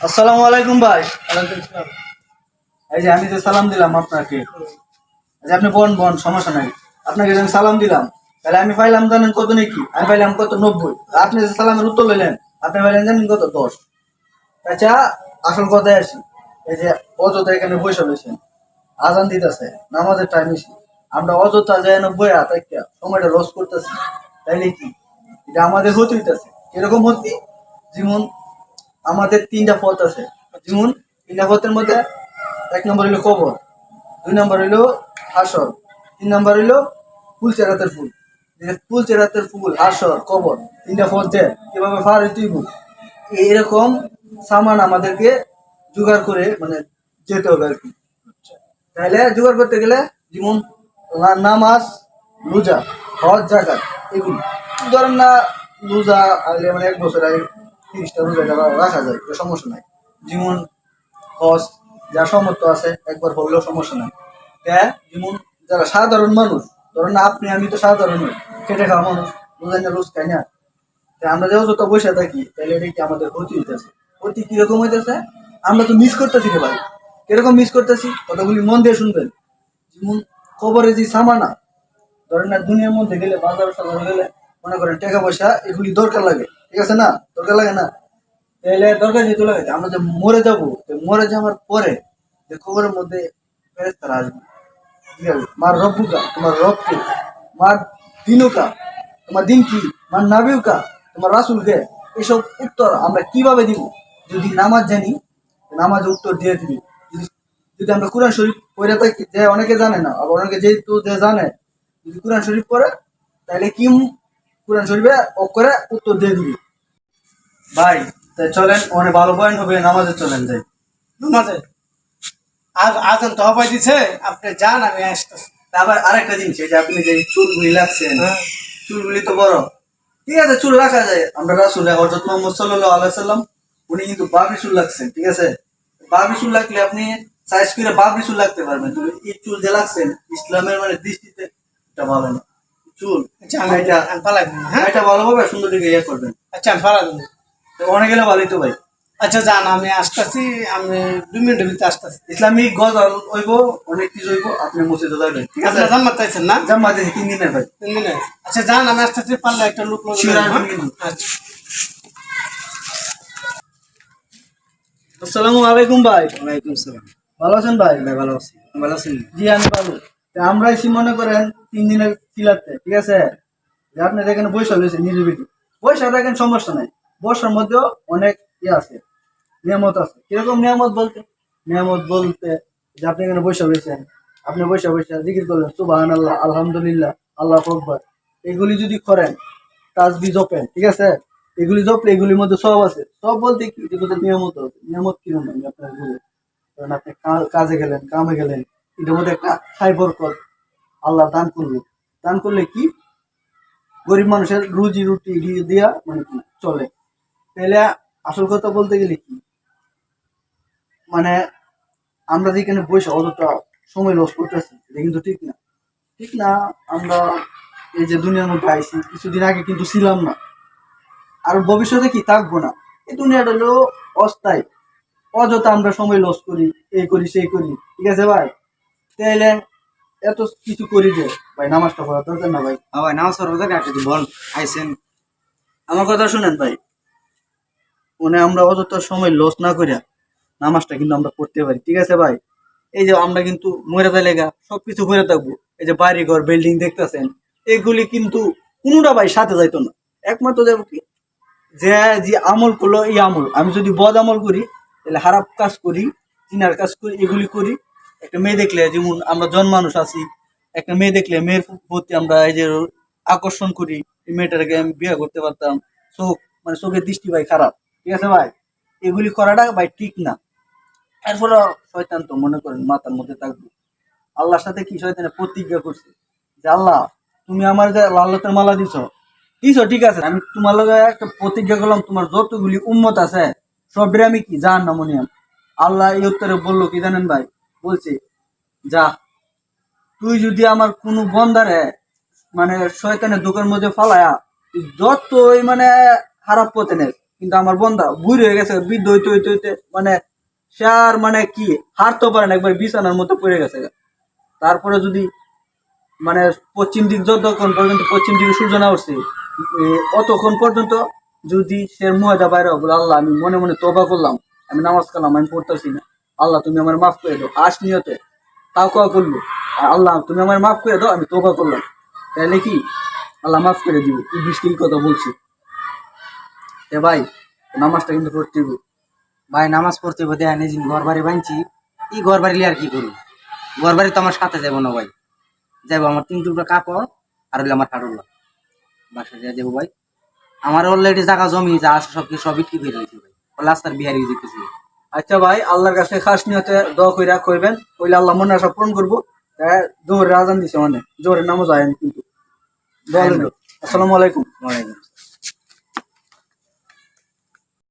আসসালামু আলাইকুম ভাই। এই যে আমি যে সালাম দিলাম আপনাকে। যে আপনি বন বন, সমস্যা নাই। আপনাকে যে সালাম দিলাম, তাহলে আমি পাইলাম জানেন কত নাকি? আমি পাইলাম কত নব্বই। আপনি যে সালামের উত্তর লইলেন, আপনি পাইলেন জানেন কত দশ। আচ্ছা আসল কথায় আসি। এই যে অযথা এখানে বসে রয়েছেন। আজান দিতেছে, নামাজের টাইম এসে। আমরা অযথা যাই না বইয়া তাই সময়টা লস করতেছি। তাইলে কি? এটা আমাদের হতে হইতেছে। কীরকম হতি যেমন আমাদের তিনটা পথ আছে। যেমন তিনটা পথের মধ্যে এক নম্বর হইল কবর, দুই নম্বর হইল হাসর, তিন নম্বর হইল ফুল চেরাতের ফুল। ফুল চেরাতের ফুল, হাসর, কবর তিনটা পথ যে কীভাবে ফার তুইব এরকম সামান আমাদেরকে জোগাড় করে মানে যেতে হবে আর কি। তাহলে জোগাড় করতে গেলে, যেমন নামাজ, রোজা, হজ জাকাত এগুলি। ধরেন না, রোজা মানে এক বছর আগে রাখা যায় সমস্যা নাই। যেমন হজ যা সমর্থ আছে, একবার হলেও সমস্যা নাই। তা যেমন যারা সাধারণ মানুষ, ধরেন আপনি, আমি তো সাধারণ খেটে খাওয়া মানুষ রোজা না রোজ খাই না। তা আমরা যেও যত বসে থাকি, তাহলে এটা কি আমাদের ক্ষতি হইতেছে? ক্ষতি কীরকম হইতেছে? আমরা তো মিস করতেছি রে ভাই? কীরকম মিস করতেছি? কতগুলি মন দিয়ে শুনবেন। যেমন খবরে যে সামানা, ধরেন না দুনিয়ার মধ্যে গেলে বাজার সাজার গেলে, মনে করেন টাকা পয়সা, এগুলি দরকার লাগে। ঠিক আছে না? দরকার লাগে না? তাহলে দরকার যেহেতু লাগে আমরা যে মরে যাব মরে যাওয়ার পরে যে খবরের মধ্যে ফেরেস্তারা আসবে। ঠিক আছে? মার রব্বুকা তোমার রবকে। মার দিনুকা তোমার দিন কি মার নাবিউকা তোমার রাসুলকে। এসব উত্তর আমরা কীভাবে দিব? যদি নামাজ জানি নামাজ উত্তর দিয়ে দিবি। যদি যদি আমরা কোরআন শরীফ পড়ে থাকি যে অনেকে জানে না আবার অনেকে যেহেতু যে জানে যদি কোরআন শরীফ পড়ে তাহলে কি কোরআন শরীফে অক করে উত্তর দিয়ে দিবি। ভাই তাই চলেন অনেক ভালো পয়েন্ট হবে নামাজে চলেন যাই। নামাজে? আজ আজান তো হবাই দিছে আপনি যান আমি আসতেছি। আবার আরেকটা জিনিস এই যে আপনি যে চুলগুলি লাগছেন হ্যাঁ। চুলগুলি তো বড়। ঠিক আছে চুল রাখা যায়। আমরা রাসুল হজরত মোহাম্মদ সাল্লাহ আলাইসাল্লাম উনি কিন্তু বাবরি চুল লাগছেন ঠিক আছে? বাবরি চুল লাগলে আপনি সাইজ করে বাবরি চুল লাগতে পারবেন কিন্তু এই চুল যে লাগছেন ইসলামের মানে দৃষ্টিতে এটা ভালো না। চুল। আচ্ছা এটা পালাই হ্যাঁ? এটা ভালো সুন্দর দিকে ইয়ে করবেন। আচ্ছা আমি দেবো। অনেক গেলে ভালোই তো ভাই। আচ্ছা যান আমি আসতেছি আমি দুই মিনিটের ভিতরে আসতেছি। ইসলামিক গজ হইব অনেক কিছু হইব আপনি মসজিদে যাবেন ঠিক আছে? আপনার জাম্মাত চাইছেন না? দিন তিন দিনের ভাই। তিন দিনে আচ্ছা যান আমি আসতেছি পারলে একটা লোক লোক হ্যাঁ? আচ্ছা। আসসালামু আলাইকুম ভাই। ওয়ালাইকুম সালাম ভালো আছেন ভাই? ভাই ভালো আছি। ভালো আছেন? জি আমি ভালো। আমরা এসে মনে করেন তিন দিনের চিলাতে ঠিক আছে? যে আপনি দেখেন বৈশা রয়েছে নিরিবিলি। বৈশা দেখেন সমস্যা নাই। বর্ষার মধ্যেও অনেক ইয়ে আছে, নিয়ামত আছে। কীরকম নিয়ামত বলতে? নিয়ামত বলতে যে আপনি এখানে বৈশা রয়েছেন আপনি বৈশা বৈশা জিকির করলেন সুবাহান আল্লাহ আলহামদুলিল্লাহ, আল্লাহ আকবর। এগুলি যদি করেন, তাজবি জপেন, ঠিক আছে? এগুলি জপলে এগুলির মধ্যে সব আছে। সব বলতে কি? যেগুলো নিয়ামত আছে? নিয়ামত কীরকম আপনার বলি কারণ আপনি কাজে গেলেন, কামে গেলেন, এটার মধ্যে একটা খাই বরকত। আল্লাহ দান করল দান করলে কি? গরিব মানুষের রুজি রুটি দিয়া মানে চলে। তাহলে আসল কথা বলতে গেলে কি? মানে আমরা যেখানে বসে অতটা সময় লস করতেছি, এটা কিন্তু ঠিক না। ঠিক না, আমরা এই যে দুনিয়ার মধ্যে আইছি, কিছুদিন আগে কিন্তু ছিলাম না। আর ভবিষ্যতে কি থাকব না? এই দুনিয়াটা হলো অস্থায়ী। অযথা আমরা সময় লস করি, এই করি, সেই করি। ঠিক আছে ভাই? তাইলে এত কিছু করি যে, ভাই, নামাজটা পড়া দরকার না, ভাই। ভাই, নামাজ পড়ব তো একটা বল আইসেন। আমার কথা শুনেন, ভাই। মানে আমরা অযথা সময় লস না করিয়া নামাজটা কিন্তু আমরা পড়তে পারি, ঠিক আছে, ভাই? এই যে আমরা কিন্তু মরে লেগা সব কিছু করে থাকব। এই যে বাড়ি ঘর বিল্ডিং দেখতেছেন, এগুলি কিন্তু কোনোটা, ভাই, সাথে যাইতো না। একমাত্র দেবো কি? যে যে আমল করল, এই আমল। আমি যদি বদ আমল করি, তাহলে খারাপ কাজ করি চিনার কাজ করি, এগুলি করি একটা মেয়ে দেখলে, যেমন আমরা জন মানুষ আছি, একটা মেয়ে দেখলে মেয়ের প্রতি আমরা এই যে আকর্ষণ করি, এই মেয়েটাকে আমি বিয়ে করতে পারতাম, চোখ মানে চোখের দৃষ্টি ভাই খারাপ, ঠিক আছে ভাই? এগুলি করাটা ভাই ঠিক না। এরপরে শয়তান তো মনে করেন মাথার মধ্যে থাকবে। আল্লাহর সাথে কি শয়তানে প্রতিজ্ঞা করছে? যে আল্লাহ, তুমি আমার যে লাল্লতের মালা দিছ, দিছো, ঠিক আছে, আমি তোমার লগে একটা প্রতিজ্ঞা করলাম, তোমার যতগুলি উন্মত আছে, সবরে আমি কি জান না মনে আল্লাহ এই উত্তরে বলল কি জানেন ভাই? বলছে, যা, তুই যদি আমার কোনো বন্দারে মানে শয়তানের দোকানের মধ্যে ফালায়া যতই মানে খারাপ পথে নেস, কিন্তু আমার বন্ধা বুড়ি হয়ে গেছে, বৃদ্ধ হইতে হইতে হইতে মানে সে আর মানে কি, হারতে পারে না, একবার বিছানার মতো পড়ে গেছে তারপরে যদি মানে পশ্চিম দিক যতক্ষণ পর্যন্ত, পশ্চিম দিকে সূর্য না উঠছে অতক্ষণ পর্যন্ত যদি সে ময়দা বাইরে বলে আল্লাহ, আমি মনে মনে তোবা করলাম, আমি নামাজ কালাম, আমি পড়তেছি না। আল্লাহ, তুমি আমার মাফ করে দাও। আশ নিয়তে। তাও কয়া করল? আর আল্লাহ, তুমি আমার মাফ করে দাও, আমি তোবা করলাম। তাহলে কি? আল্লাহ মাফ করে দিব। এই বৃষ্টির কথা বলছি। এ ভাই, নামাজটা কিন্তু পড়তে হবে। ভাই, নামাজ পড়তে বোধ হয় নিজে ঘর বাড়ি বানছি এই ঘর বাড়ি আর কি করব? ঘর বাড়ি তো আমার সাথে যাব না, ভাই। যাব আমার তিন টুকরো কাপড় আর হইলে আমার কাটুল্লা বাসা দিয়ে যাব ভাই। আমার অলরেডি জায়গা জমি যা আছে সব কিছু সব বিক্রি করে ভাই। রাস্তার বিহারি দিতেছি আচ্ছা ভাই আল্লাহর কাছে খাস নিয়তে দোয়া কইরা কইবেন কইলে আল্লাহ মনে আশা পূরণ করব। জোরে আজান দিছে মানে জোরে নামও যায় কিন্তু। আসসালামু আলাইকুম। ওয়ালাইকুম